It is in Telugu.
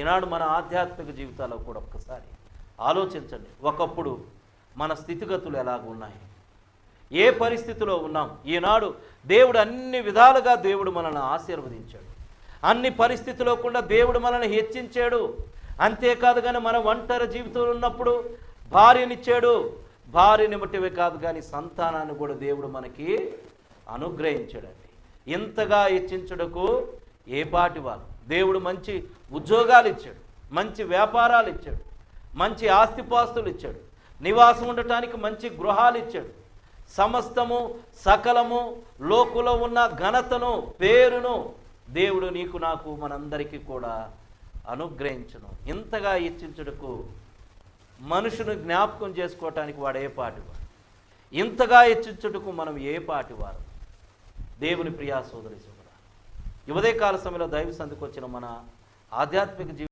ఈనాడు మన ఆధ్యాత్మిక జీవితాల్లో కూడా ఒక్కసారి ఆలోచించండి. ఒకప్పుడు మన స్థితిగతులు ఎలాగ ఉన్నాయి? ఏ పరిస్థితిలో ఉన్నాం? ఈనాడు దేవుడు అన్ని విధాలుగా దేవుడు మనల్ని ఆశీర్వదించాడు. అన్ని పరిస్థితుల్లో కూడా దేవుడు మనల్ని హెచ్చించాడు. అంతేకాదు కానీ మన ఒంటరి జీవితంలో ఉన్నప్పుడు భార్యనిచ్చాడు. భార్యని బట్టివే కాదు కానీ సంతానాన్ని కూడా దేవుడు మనకి అనుగ్రహించాడండి. ఇంతగా హెచ్చించడకు ఏ పాటి వాళ్ళు దేవుడు మంచి ఉద్యోగాలు ఇచ్చాడు మంచి వ్యాపారాలు ఇచ్చాడు మంచి ఆస్తిపాస్తులు ఇచ్చాడు నివాసం ఉండటానికి మంచి గృహాలు ఇచ్చాడు సమస్తము సకలము లోకులో ఉన్న ఘనతను పేరును దేవుడు నీకు నాకు మనందరికీ కూడా అనుగ్రహించను. ఇంతగా ఇచ్చించుటకు మనుషుని జ్ఞాపకం చేసుకోవటానికి వాడు ఏ పాటివాడు? ఇంతగా ఇచ్చించుటకు మనం ఏ పాటి వారు దేవుని ప్రియా సోదరి సోదరు యువదే కాల సమయంలో దైవ సందుకు వచ్చిన మన ఆధ్యాత్మిక జీవితం